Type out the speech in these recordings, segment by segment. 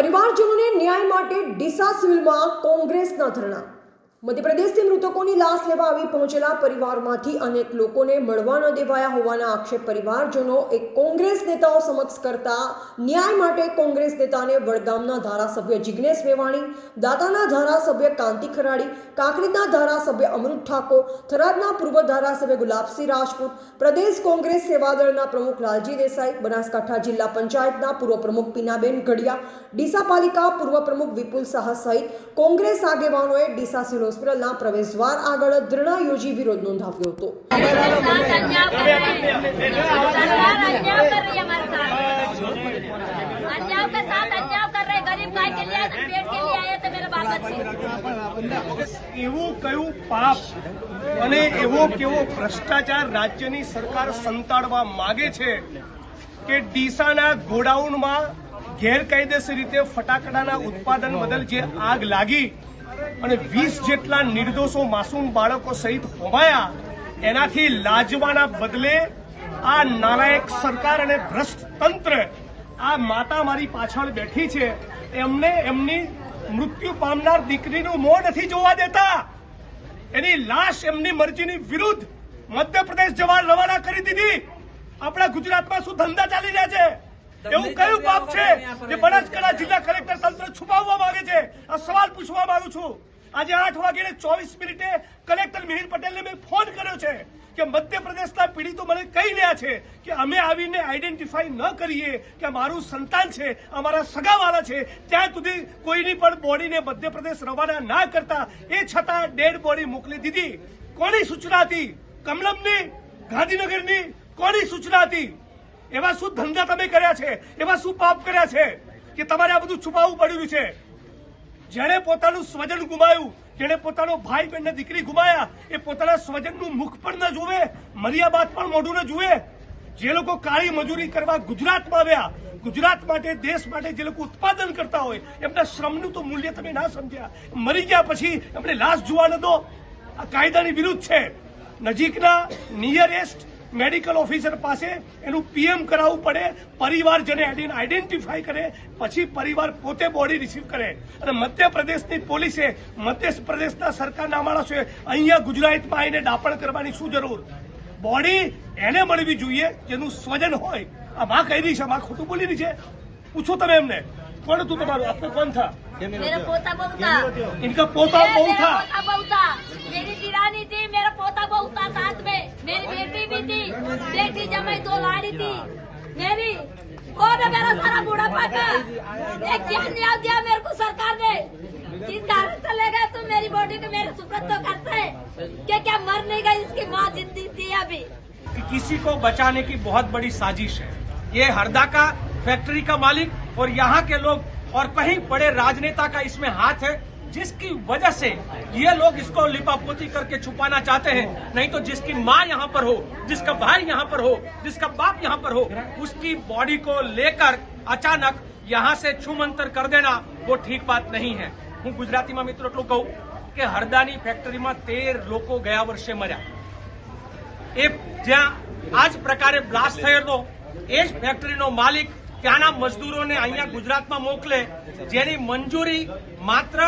પરિવારજનોને ન્યાય માટે ડીસા સિવિલમાં કોંગ્રેસના ધરણા. મધ્યપ્રદેશથી મૃતકોની લાશ લેવા આવી પહોંચેલા પરિવારમાંથી અનેક લોકોને મળવા ન દેવાયા હોવાના આક્ષેપ પરિવારજનો. એક કોંગ્રેસ નેતાઓ સમક્ષ કરતા ન્યાય માટે કોંગ્રેસ નેતાને વડગામના ધારાસભ્ય જિગ્નેશ મેવાણી, દાતાના ધારાસભ્ય કાંતિ ખરાડી, કાંકરીના ધારાસભ્ય અમૃત ઠાકોર, થરાદના પૂર્વ ધારાસભ્ય ગુલાબસિંહ રાજપૂત, પ્રદેશ કોંગ્રેસ સેવાદળના પ્રમુખ લાલજી દેસાઈ, બનાસકાંઠા જિલ્લા પંચાયતના પૂર્વ પ્રમુખ પીનાબેન ગઢિયા ડીસા પાલિકા પૂર્વ પ્રમુખ વિપુલ શાહ સહિત કોંગ્રેસ આગેવાનોએ ડીસા સિવિલ હોસ્પિટલના પ્રવેશદ્વાર આગળ ધરણા યોજી વિરોધ નોંધાવ્યો હતો. એવું કયું પાપ અને એવો કેવો ભ્રષ્ટાચાર રાજ્યની સરકાર સંતાડવા માગે છે કે ડીસાના ગોડાઉનમાં ગેરકાયદેસર રીતે ફટાકડાના ઉત્પાદન બદલ જે આગ લાગી અને વીસ જેટલા નિર્દોષો માસૂમ બાળકો સહિત હોમાયા એનાથી લાજવાના બદલે આ નાલાયક સરકાર અને ભ્રષ્ટ તંત્ર આ માતા મારી પાછળ બેઠી છે. એમને એમની મૃત્યુ પામનાર દીકરીનું મોં નથી જોવા દેતા. એની લાશ એમની મરજીની વિરુદ્ધ મધ્યપ્રદેશ જવા રવાના કરી દીધી. આપણા ગુજરાતમાં શું ધંધા ચાલી રહ્યા છે? એવું કયું પાપ છે જે બનાસકાંઠા જિલ્લા કલેક્ટર તંત્ર છુપાવવા માંગે છે? આ સવાલ પૂછવા માંગુ છું. આજે આઠ વાગે ચોવીસ મિનિટે કલેક્ટર મિહિર પટેલને મેં ફોન કર્યો છે કે મધ્યપ્રદેશના પીડિતો મને કહી રહ્યા છે કે અમે આવીને આઈડેન્ટિફાઈ ન કરીએ કે મારું સંતાન છે, અમારા સગાવાળા છે. ત્યાં સુધી કોઈની પણ બોડીને મધ્યપ્રદેશ રવાના ના કરતા. એ છતાં ડેડ બોડી મોકલી દીધી. કોની સૂચના હતી? કમલમની? ગાંધીનગરની? કોની સૂચના હતી? એવા શું ધંધા તમે કર્યા છે? એવા શું પાપ કર્યા છે? કે તમારે આ બધું છુપાવવું પડ્યું છે? જેણે પોતાનું સ્વજન ગુમાયું જેણે પોતાનો ભાઈ બહેન દીકરી ગુમાયા, એ પોતાના સ્વજનનું મુખ પણ ન જુએ મર્યા બાદ પણ મોઢું ન જુએ. જે લોકો કાળી મજૂરી કરવા ગુજરાતમાં આવ્યા, ગુજરાત માટે, દેશ માટે જે લોકો ઉત્પાદન કરતા હોય, એમના શ્રમનું તો મૂલ્ય તમે ના સમજ્યા. મરી ગયા પછી એમને લાશ જોવા ન દો. આ કાયદાની વિરુદ્ધ છે. નજીકના નિયરેસ્ટ મેડિકલ ઓફિસર પાસે એનું પીએમ કરાવવું પડે પરિવારજને આઈડેન્ટિફાઈ કરે પછી પરિવાર પોતે બોડી રિસીવ કરે અને મધ્યપ્રદેશની પોલીસે મધ્યપ્રદેશના સરકારના માણસોએ અહીંયા ગુજરાતમાં આવીને દાપણ કરવાની શું જરૂર બોડી એને મળવી જોઈએ જેનું સ્વજન હોય આ માં કહી રહી છે માં ખોટું બોલી રહી છે પૂછો તમે એમને કોણ તું તમારું આપને કોણ થા मेरा पोता बहू था इनका पोता ये बहू मेरा था पोता बहू था मेरी दिरानी थी मेरा पोता लाड़ी थी। मेरी और मेरा सारा बुढ़ापा? का एक ज्ञान नहीं दिया मेरे को सरकार ने। जिस कारण चले गए तो मेरी बॉडी को, मेरे सुप्रत तो करते हैं क्या क्या मर नहीं गई इसकी माँ जिंदी थी अभी। कि किसी को बचाने की बहुत बड़ी साजिश है। ये हरदा का फैक्ट्री का मालिक और यहाँ के लोग और कहीं बड़े राजनेता का इसमें हाथ है। जिसकी वजह से ये लोग इसको लिपापोती करके छुपाना चाहते हैं नहीं तो जिसकी माँ यहाँ पर हो जिसका भाई यहाँ पर हो जिसका बाप यहाँ पर हो उसकी बॉडी को लेकर अचानक यहाँ से छुमंतर कर देना वो ठीक बात नहीं है હું ગુજરાતીમાં મિત્રો એટલું કહું કે હરદાની ફેક્ટરીમાં તેર લોકો ગયા વર્ષે મર્યા એ જ્યાં આ જ પ્રકારે બ્લાસ્ટ થયો હતો એ જ ફેક્ટરીનો માલિક ત્યાંના મજદૂરોને અહીંયા ગુજરાતમાં મોકલે, જેની મંજૂરી માત્ર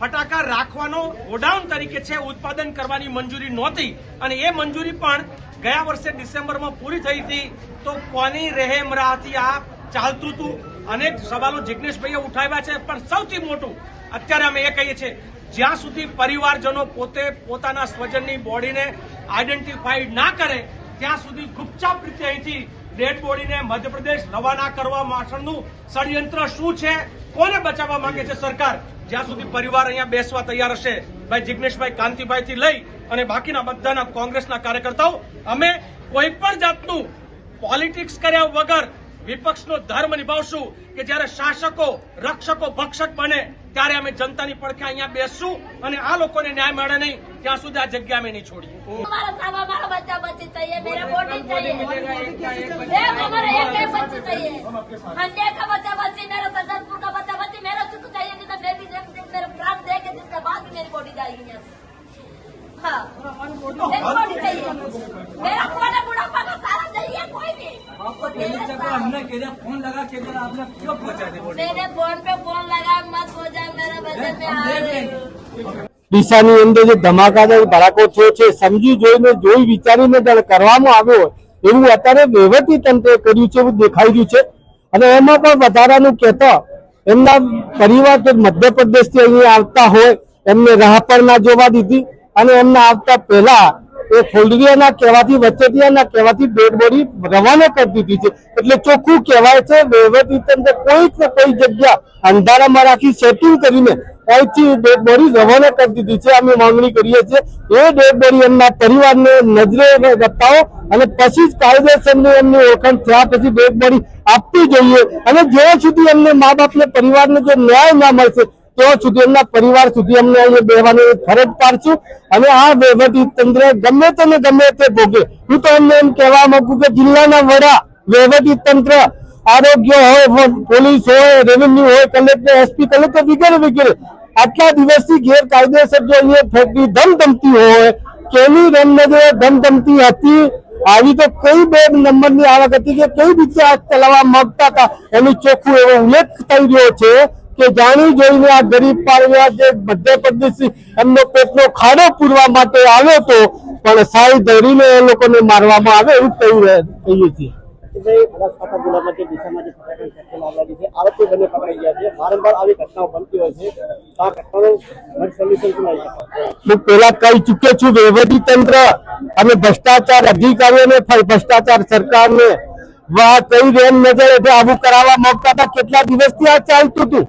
ફટાકા રાખવાનો ગોડાઉન તરીકે છે, ઉત્પાદન કરવાની મંજૂરી નહોતી. અને એ મંજૂરી પણ ગયા વર્ષે ડિસેમ્બરમાં પૂરી થઈ હતી. તો કોની રહેમ રાહથી આ ચાલતું હતું? અનેક સવાલો જિગ્નેશભાઈએ ઉઠાવ્યા છે, પણ સૌથી મોટું અત્યારે અમે એ કહીએ છીએ, જ્યાં સુધી પરિવારજનો પોતે પોતાના સ્વજનની બોડીને આઈડેન્ટિફાઈડ ના કરે, ત્યાં સુધી ગુપચાપ રીતે અહીંથી ડેડ બોડીને મધ્યપ્રદેશ રવાના કરવા માછળનું ષડયંત્ર શું છે? કોને બચાવવા માંગે છે સરકાર? જ્યાં સુધી પરિવાર અહીંયા બેસવા તૈયાર હશે, ભાઈ જિગ્નેશભાઈ કાંતિભાઈ થી લઈ અને બાકીના બધાના કોંગ્રેસના કાર્યકર્તાઓ, અમે કોઈ પણ જાતનું પોલિટિક્સ કર્યા વગર વિપક્ષનો ધર્મ નિભાવશું કે જ્યારે શાસકો રક્ષકો ભક્ષક બને ત્યારે અમે જનતાની પડખે અહીંયા બેસશું અને આ લોકોને ન્યાય મળે નહીં ત્યાં સુધી આ જગ્યા અમે નહીં છોડીએ. मेरा हमने कह दिया फोन लगा के दिया आपने क्यों पहुंचा दे बोले मैंने फोन पे फोन लगा मत हो जाए मेरा बजट में आ रही ડીસાની અંદર જે ધમાકાદાર ધડાકો થયો છે સમજી જોઈને જોઈ વિચારીને જ્યારે કરવામાં આવ્યો હોય એવું અત્યારે વહીવટી તંત્રે કર્યું છે એવું દેખાઈ રહ્યું છે અને એમાં પણ વધારાનું કહેતા એમના પરિવાર તો મધ્યપ્રદેશથી અહીંયા આવતા હોય એમને રાહ પર ના જોવા દીધી અને એમના આવતા પહેલા એ ફોલ્ડિયાના કહેવાથી વચેટિયાના કહેવાથી ડેડ બોડી રવાના કરી દીધી છે. એટલે ચોખ્ખું કહેવાય છે વહીવટી તંત્ર કોઈક ને કોઈ જગ્યા અંધારામાં રાખી સેટિંગ કરીને અહીંથી ડેડ બોડી રવાના કરી દીધી છે. અમે માંગણી કરીએ છીએ, એ ડેડ બોડી એમના પરિવારને નજરે બતાવો અને પછી જ કાયદેસરની એમની ઓળખાણ થયા પછી ડેડ બોડી આપવી જોઈએ. અને જ્યાં સુધી એમને મા બાપને પરિવારને જો ન્યાય ના મળશે ત્યાં સુધી એમના પરિવાર સુધી અમને અહીંયા બેવાની ફરજ પાડશું. અને આ વહીવટી તંત્ર ગમે તે ને ગમે તે ભોગે. હું તો એમને એમ કહેવા માંગુ કે જિલ્લાના વડા, વહીવટી તંત્ર, આરોગ્ય હોય પોલીસ હોય, રેવન્યુ હોય, કલેક્ટર, એસપી, કલેક્ટર વગેરે વગેરે, આટલા દિવસથી ગેરકાયદેસર જો અહીંયા ફેક્ટરી ધમધમતી હોય કેની રમનજરે ધમધમતી હતી, આવી તો કઈ બે નંબરની આવક હતી કે કઈ રીતે આ ચલાવવા માંગતા હતા, એનું ચોખ્ખું એવો ઉલ્લેખ થઈ રહ્યો છે. કે જાણી જોઈને આ ગરીબ પાડવા જે મધ્યપ્રદેશ એમનો પેટનો ખાડો પૂરવા માટે આવ્યો હતો પણ સાઈ ધરીને એ લોકોને મારવામાં આવે એવું કહી રહ્યા કહીએ છીએ. હું પેલા કહી ચુક્યો છું વહીવટી તંત્ર અને ભ્રષ્ટાચાર અધિકારીઓને ભ્રષ્ટાચાર સરકારને વાહ કઈ રેમ નજર. એટલે આવું કરાવવા માંગતા હતા. કેટલા દિવસથી આ ચાલતું હતું?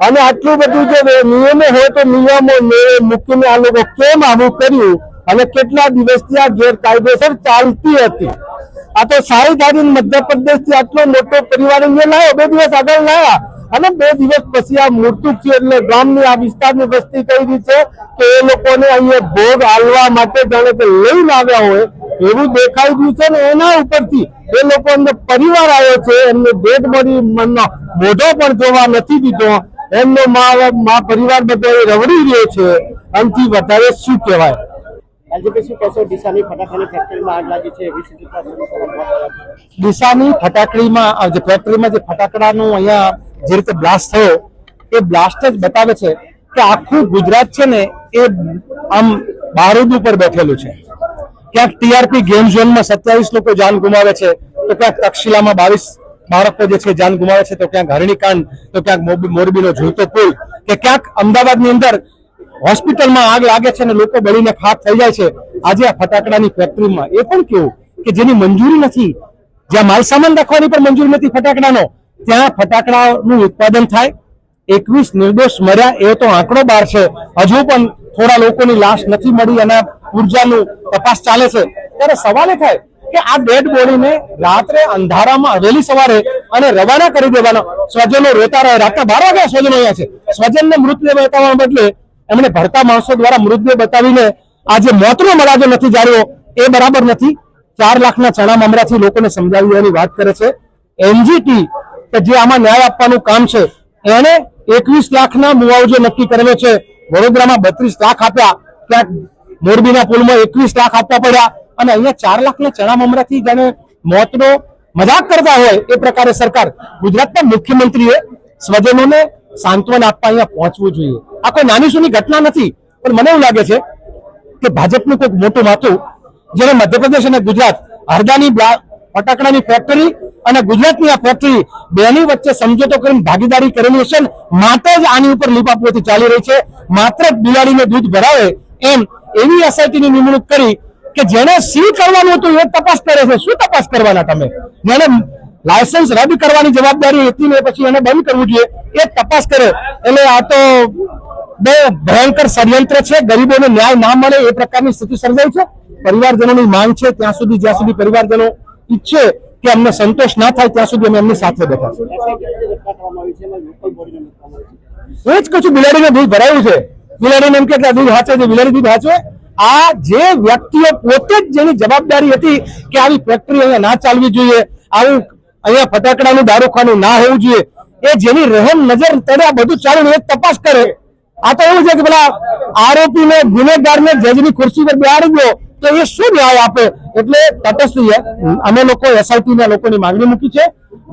અને આટલું બધું જે નિયમો હોય તો નિયમો મૂકીને આ લોકો કેમ આવું કર્યું? અને કેટલા દિવસથી આ ગેરકાયદેસર ચાલતી હતી? આ તો સાહીધારી મધ્યપ્રદેશથી આટલો મોટો પરિવાર લાવ્યો બે દિવસ આગળ લાવ્યા અને બે દિવસ પછી આ મૃત્યુ થયું એટલે ગામની આ વિસ્તારની વસ્તી કહી રહી છે કે એ લોકોને અહીંયા ભોગ હાલવા માટે જાણે કે લઈને આવ્યા હોય, એવું દેખાઈ રહ્યું છે ને એના ઉપરથી એ લોકો એમનો પરિવાર આવ્યો છે એમને ભેટ મળી મનનો મોઢો પણ જોવા નથી દીધો. એમનો મા મા પરિવાર બધો રવડી રહ્યો છે. આમથી વધારે શું કહેવાય? ડીસાની ફટાકડીમાં જે ફેક્ટરીમાં જે ફટાકડાનું અહીંયા જે રીતે બ્લાસ્ટ થયો એ બ્લાસ્ટ જ બતાવે છે કે આખું ગુજરાત છે ને એ આમ બારૂદ ઉપર બેઠેલું છે. ક્યાંક ટીઆરપી ગેમ ઝોનમાં સત્યાવીસ લોકો જાન ગુમાવે છે, તો ક્યાંક તક્ષશિલામાં બાવીસ બાળકો જે છે જાન ગુમાવે છે, તો ક્યાંક હરણીકાંડ, તો ક્યાંક મોરબીનો ઝૂલતો પુલ, કે ક્યાંક અમદાવાદની અંદર હોસ્પિટલમાં આગ લાગે છે અને લોકો બળીને ખાક થઈ જાય છે. આજે આ ફટાકડાની ફેક્ટરીમાં એ પણ કેવું કે જેની મંજૂરી નથી. જ્યાં માલસામાન રાખવાની પણ મંજૂરી નથી ફટાકડાનો. ત્યાં ફટાકડાનું ઉત્પાદન થાય. એકવીસ નિર્દોષ મર્યા એ તો આંકડો બાર છે. હજુ પણ થોડા લોકોની લાશ નથી મળી અને ઉર્જાનું તપાસ ચાલે છે. ત્યારે સવાલ એ થાય કે આ ડેડ બોડીને રાત્રે અંધારામાં વહેલી સવારે અને રવાના કરી દેવાનો સ્વજનો રોતા રહે રાતના બાર વાગ્યા સ્વજનો અહીંયા છે. સ્વજનને મૃતદેહ બતાવવા બદલે એમણે ભરતા માણસો દ્વારા મૃતદેહ બતાવીને આજે મોતનો મરાજો નથી જાણ્યો એ બરાબર નથી. ચાર લાખના ચણા મામરાથી લોકોને સમજાવવાની વાત કરે છે. એનજીટી કે જે આમાં ન્યાય આપવાનું કામ છે, એણે એકવીસ લાખના મુઆવજો નક્કી કરેલો છે. વડોદરામાં બત્રીસ લાખ આપ્યા. ક્યાંક મોરબીના પુલમાં એકવીસ લાખ આપવા પડ્યા અને અહીંયા ચાર લાખના ચણા મમરાથી જાણે મોતનો મજાક કરતા હોય એ પ્રકારે સરકાર ગુજરાતના મુખ્યમંત્રીએ સ્વજનોને સાંત્વન આપવા અહીંયા પહોંચવું જોઈએ. આ કોઈ નાની સુની ઘટના નથી, પણ મને એવું લાગે છે કે ભાજપનું કોઈક મોટું માથું જેને મધ્યપ્રદેશ અને ગુજરાત હરદાની ફટાકડાની ફેક્ટરી અને ગુજરાતની આ ફેક્ટરી બેની વચ્ચે સમજૂતો કરીને ભાગીદારી કરેલી છે માટે જ આની ઉપર લીપાપોથી ચાલી રહી છે. માત્ર બિલાડીને દૂધ ભરાવે એમ એવી એસઆઈટીની નિમણૂક કરી કે જેને સી કરવાનું હતું એ તપાસ કરે છે. શું તપાસ કરવાના તમે? જેને લાયસન્સ રદ કરવાની જવાબદારી હતી ને પછી એને બંધ કરવું જોઈએ. એ તપાસ કરે. એટલે આ તો બહુ ભયંકર ષડયંત્ર છે. ગરીબોને ન્યાય ના મળે એ પ્રકારની સ્થિતિ સર્જાઈ છે. પરિવારજનોની માંગ છે ત્યાં સુધી જ્યાં સુધી પરિવારજનો ઈચ્છે કે અમને સંતોષ ના થાય ત્યાં સુધી અમે એમની સાથે બેઠા છે એસઆઈટી જે ઘટના કરવામાં આવી છે એમાં લોકલ બોડીને મૂકવામાં આવી છે. એ જ કશું બિલાડીને દૂધ ભરાયું છે. બિલાડીને એમ કે આ દૂધ હાચે છે બિલાડી દૂધ હાચે આ જે વ્યક્તિઓ પોતે જ જેની જવાબદારી હતી કે આવી ફેક્ટરી અહીંયા ના ચાલવી જોઈએ, આવું અહીંયા ફટાકડાનું, દારૂખાનું ના હોવું જોઈએ, એ જેની રહેમ નજર તળે આ બધું ચાલુ એ તપાસ કરે. આ તો એવું છે કે પેલા આરોપીને, ગુનેગારને જજની ખુરશી પર બેહાડી દો, તો એ શું ન્યાય આપે? એટલે તટસ્થ અમે લોકો એસઆઈટી ના લોકોની માંગણી મૂકી છે.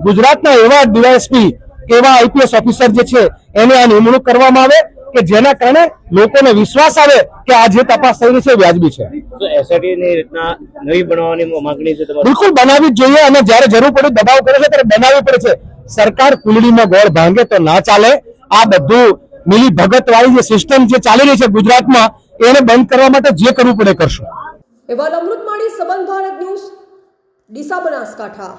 ગુજરાતના એવા ડીવાયએસપી, એવા આઈપીએસ ઓફિસર જે છે, એને આ નિમણૂક કરવામાં આવે. કે જેના કારણે લોકોને વિશ્વાસ આવે કે આ જે તપાસ થઈ રહી છે વ્યાજબી છે. તો એસઆઈટી ની રીતના નવી બનાવવાની માંગણી બિલકુલ બનાવવી જ જોઈએ અને જ્યારે જરૂર પડે દબાવ કરે છે ત્યારે બનાવવી પડે છે. સરકાર કુલડીનો ગોળ ભાંગે તો ના ચાલે. આ બધું મિલી ભગત વાળી જે સિસ્ટમ જે ચાલી રહી છે ગુજરાતમાં એને બંધ કરવા માટે જે કરવું પડે કરશું. એવા અમૃત માળી સંબંધ ભારત ન્યૂઝ ડીસા બનાસકાંઠા.